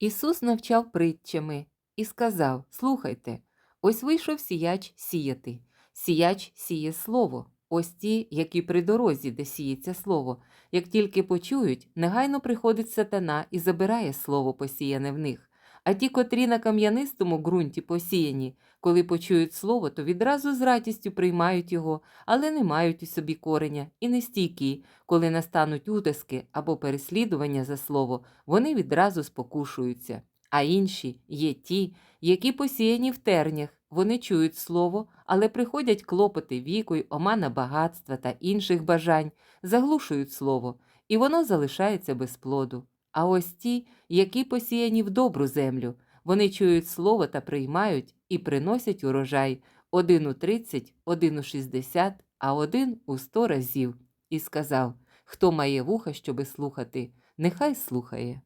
Ісус навчав притчами і сказав: Слухайте, ось вийшов сіяч сіяти. Сіяч сіє слово. Ось ті, які при дорозі, де сіється слово. Як тільки почують, негайно приходить сатана і забирає слово посіяне в них. А ті, котрі на кам'янистому ґрунті посіяні, коли почують слово, то відразу з радістю приймають його, але не мають у собі кореня і не стійкі, коли настануть утиски або переслідування за слово, вони відразу спокушуються. А інші є ті, які посіяні в тернях, вони чують слово, але приходять клопоти віку й омана багатства та інших бажань, заглушують слово, і воно залишається без плоду. А ось ті, які посіяні в добру землю, вони чують слово та приймають і приносять урожай один у тридцять, один у шістдесят, а один у сто разів. І сказав: Хто має вуха, щоби слухати, нехай слухає.